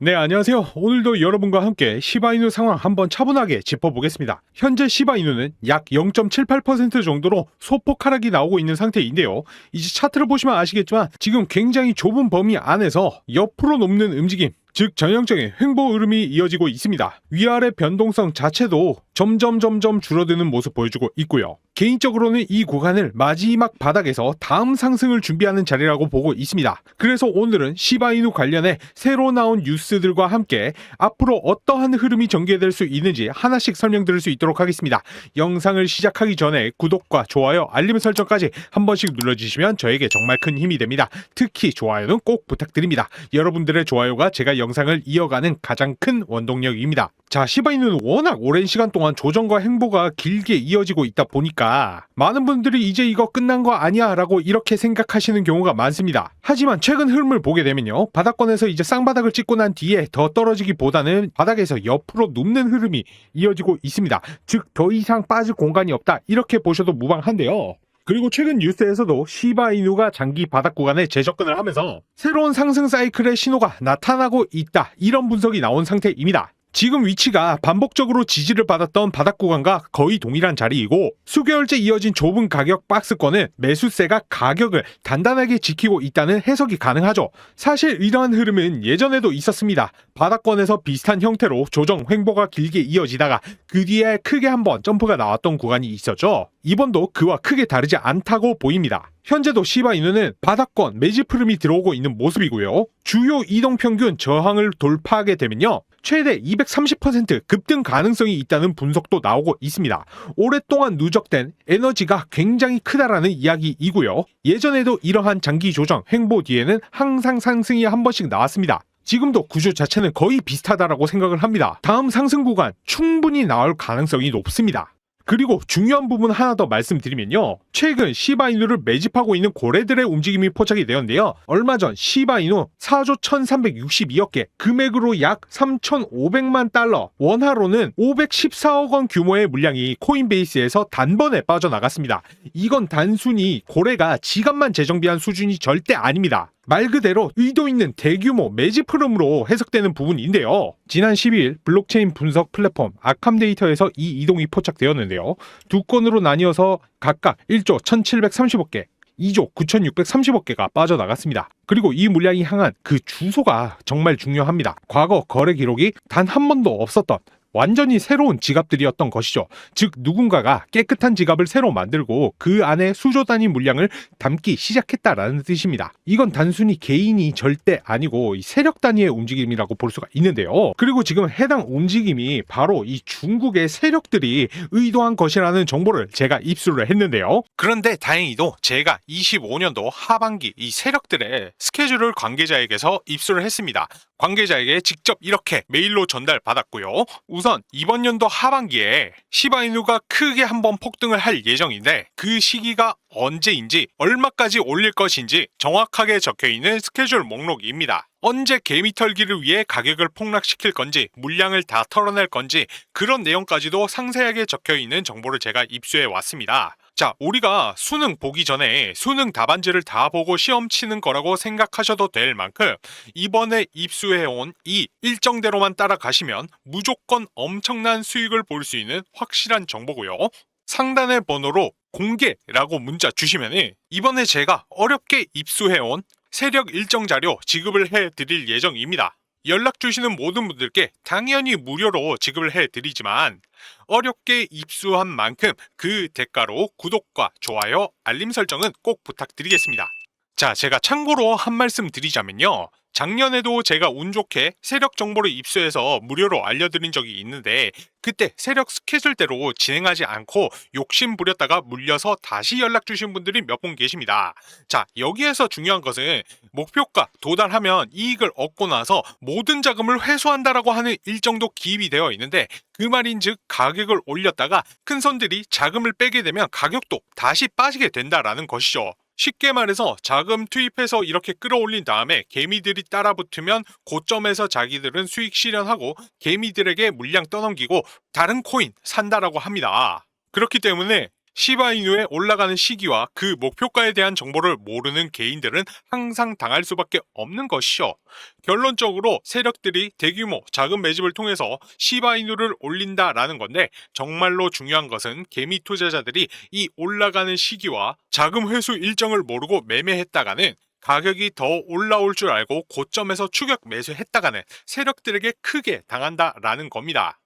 네, 안녕하세요. 오늘도 여러분과 함께 시바이누 상황 한번 차분하게 짚어보겠습니다. 현재 시바이누는 약 0.78% 정도로 소폭 하락이 나오고 있는 상태인데요. 이제 차트를 보시면 아시겠지만 지금 굉장히 좁은 범위 안에서 옆으로 높는 움직임, 즉 전형적인 횡보 흐름이 이어지고 있습니다. 위아래 변동성 자체도 점점 점점 줄어드는 모습 보여주고 있고요. 개인적으로는 이 구간을 마지막 바닥에서 다음 상승을 준비하는 자리라고 보고 있습니다. 그래서 오늘은 시바이누 관련해 새로 나온 뉴스들과 함께 앞으로 어떠한 흐름이 전개될 수 있는지 하나씩 설명드릴 수 있도록 하겠습니다. 영상을 시작하기 전에 구독과 좋아요, 알림 설정까지 한 번씩 눌러주시면 저에게 정말 큰 힘이 됩니다. 특히 좋아요는 꼭 부탁드립니다. 여러분들의 좋아요가 제가 영상을 이어가는 가장 큰 원동력입니다. 자, 시바이누는 워낙 오랜 시간 동안 조정과 행보가 길게 이어지고 있다 보니까 많은 분들이 이제 이거 끝난 거 아니야 라고 이렇게 생각하시는 경우가 많습니다. 하지만 최근 흐름을 보게 되면요. 바닥권에서 이제 쌍바닥을 찍고 난 뒤에 더 떨어지기보다는 바닥에서 옆으로 눕는 흐름이 이어지고 있습니다. 즉, 더 이상 빠질 공간이 없다. 이렇게 보셔도 무방한데요. 그리고 최근 뉴스에서도 시바이누가 장기 바닥 구간에 재접근을 하면서 새로운 상승 사이클의 신호가 나타나고 있다. 이런 분석이 나온 상태입니다. 지금 위치가 반복적으로 지지를 받았던 바닥 구간과 거의 동일한 자리이고 수개월째 이어진 좁은 가격 박스권은 매수세가 가격을 단단하게 지키고 있다는 해석이 가능하죠. 사실 이러한 흐름은 예전에도 있었습니다. 바닥권에서 비슷한 형태로 조정 횡보가 길게 이어지다가 그 뒤에 크게 한번 점프가 나왔던 구간이 있었죠. 이번도 그와 크게 다르지 않다고 보입니다. 현재도 시바 이누는 바닥권 매집 흐름이 들어오고 있는 모습이고요. 주요 이동 평균 저항을 돌파하게 되면요. 최대 230% 급등 가능성이 있다는 분석도 나오고 있습니다. 오랫동안 누적된 에너지가 굉장히 크다라는 이야기이고요. 예전에도 이러한 장기 조정 횡보 뒤에는 항상 상승이 한 번씩 나왔습니다. 지금도 구조 자체는 거의 비슷하다라고 생각을 합니다. 다음 상승 구간 충분히 나올 가능성이 높습니다. 그리고 중요한 부분 하나 더 말씀드리면요. 최근 시바이누를 매집하고 있는 고래들의 움직임이 포착이 되었는데요. 얼마 전 시바이누 4조 1362억 개, 금액으로 약 3,500만 달러, 원화로는 514억 원 규모의 물량이 코인베이스에서 단번에 빠져나갔습니다. 이건 단순히 고래가 지갑만 재정비한 수준이 절대 아닙니다. 말 그대로 의도 있는 대규모 매집 흐름으로 해석되는 부분인데요. 지난 12일 블록체인 분석 플랫폼 아캄 데이터에서 이 이동이 포착되었는데요. 두 건으로 나뉘어서 각각 1조 1730억 개, 2조 9630억 개가 빠져나갔습니다. 그리고 이 물량이 향한 그 주소가 정말 중요합니다. 과거 거래 기록이 단 한 번도 없었던 완전히 새로운 지갑들이었던 것이죠. 즉 누군가가 깨끗한 지갑을 새로 만들고 그 안에 수조 단위 물량을 담기 시작했다라는 뜻입니다. 이건 단순히 개인이 절대 아니고 이 세력 단위의 움직임이라고 볼 수가 있는데요. 그리고 지금 해당 움직임이 바로 이 중국의 세력들이 의도한 것이라는 정보를 제가 입수를 했는데요. 그런데 다행히도 제가 25년도 하반기 이 세력들의 스케줄을 관계자에게서 입수를 했습니다. 관계자에게 직접 이렇게 메일로 전달받았고요. 우선 이번 연도 하반기에 시바이누가 크게 한번 폭등을 할 예정인데 그 시기가 언제인지 얼마까지 올릴 것인지 정확하게 적혀 있는 스케줄 목록입니다. 언제 개미 털기를 위해 가격을 폭락시킬 건지 물량을 다 털어낼 건지 그런 내용까지도 상세하게 적혀 있는 정보를 제가 입수해 왔습니다. 자, 우리가 수능 보기 전에 수능 답안지를 다 보고 시험 치는 거라고 생각하셔도 될 만큼 이번에 입수해온 이 일정대로만 따라가시면 무조건 엄청난 수익을 볼 수 있는 확실한 정보고요. 상단의 번호로 공개라고 문자 주시면 이번에 제가 어렵게 입수해온 세력 일정 자료 지급을 해 드릴 예정입니다. 연락 주시는 모든 분들께 당연히 무료로 지급을 해 드리지만 어렵게 입수한 만큼 그 대가로 구독과 좋아요, 알림 설정은 꼭 부탁드리겠습니다. 자, 제가 참고로 한 말씀 드리자면요. 작년에도 제가 운 좋게 세력 정보를 입수해서 무료로 알려드린 적이 있는데 그때 세력 스케줄대로 진행하지 않고 욕심 부렸다가 물려서 다시 연락 주신 분들이 몇 분 계십니다. 자, 여기에서 중요한 것은 목표가 도달하면 이익을 얻고 나서 모든 자금을 회수한다라고 하는 일정도 기입이 되어 있는데 그 말인 즉 가격을 올렸다가 큰 손들이 자금을 빼게 되면 가격도 다시 빠지게 된다라는 것이죠. 쉽게 말해서 자금 투입해서 이렇게 끌어올린 다음에 개미들이 따라붙으면 고점에서 자기들은 수익 실현하고 개미들에게 물량 떠넘기고 다른 코인 산다라고 합니다. 그렇기 때문에 시바이누에 올라가는 시기와 그 목표가에 대한 정보를 모르는 개인들은 항상 당할 수밖에 없는 것이죠. 결론적으로 세력들이 대규모 자금 매집을 통해서 시바이누를 올린다라는 건데 정말로 중요한 것은 개미 투자자들이 이 올라가는 시기와 자금 회수 일정을 모르고 매매했다가는 가격이 더 올라올 줄 알고 고점에서 추격 매수했다가는 세력들에게 크게 당한다라는 겁니다.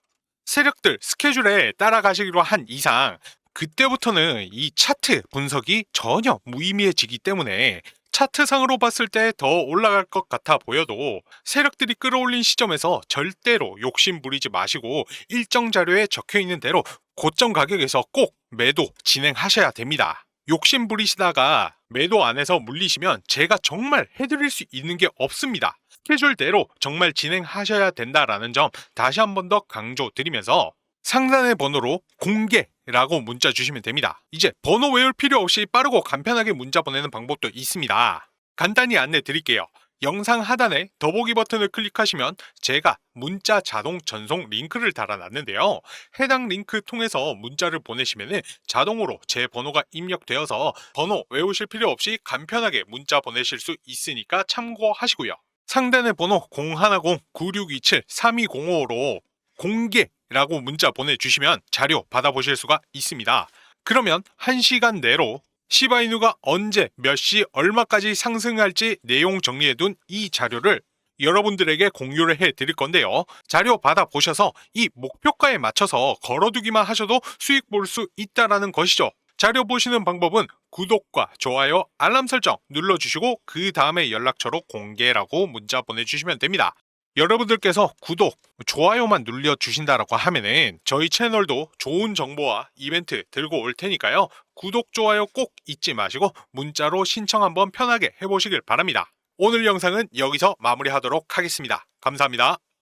세력들 스케줄에 따라가시기로 한 이상 그때부터는 이 차트 분석이 전혀 무의미해지기 때문에 차트상으로 봤을 때 더 올라갈 것 같아 보여도 세력들이 끌어올린 시점에서 절대로 욕심 부리지 마시고 일정 자료에 적혀 있는 대로 고점 가격에서 꼭 매도 진행하셔야 됩니다. 욕심 부리시다가 매도 안에서 물리시면 제가 정말 해드릴 수 있는 게 없습니다. 스케줄대로 정말 진행하셔야 된다라는 점 다시 한 번 더 강조드리면서 상단의 번호로 공개 라고 문자 주시면 됩니다. 이제 번호 외울 필요 없이 빠르고 간편하게 문자 보내는 방법도 있습니다. 간단히 안내 드릴게요. 영상 하단에 더보기 버튼을 클릭하시면 제가 문자 자동 전송 링크를 달아놨는데요. 해당 링크 통해서 문자를 보내시면 자동으로 제 번호가 입력되어서 번호 외우실 필요 없이 간편하게 문자 보내실 수 있으니까 참고하시고요. 상단의 번호 010-9627-3205로 공개 라고 문자 보내주시면 자료 받아보실 수가 있습니다. 그러면 1시간 내로 시바이누가 언제 몇 시 얼마까지 상승할지 내용 정리해둔 이 자료를 여러분들에게 공유를 해 드릴 건데요. 자료 받아 보셔서 이 목표가에 맞춰서 걸어두기만 하셔도 수익 볼 수 있다라는 것이죠. 자료 보시는 방법은 구독과 좋아요, 알람 설정 눌러주시고 그 다음에 연락처로 공개라고 문자 보내주시면 됩니다. 여러분들께서 구독, 좋아요만 눌려주신다라고 하면은 저희 채널도 좋은 정보와 이벤트 들고 올 테니까요. 구독, 좋아요 꼭 잊지 마시고 문자로 신청 한번 편하게 해보시길 바랍니다. 오늘 영상은 여기서 마무리하도록 하겠습니다. 감사합니다.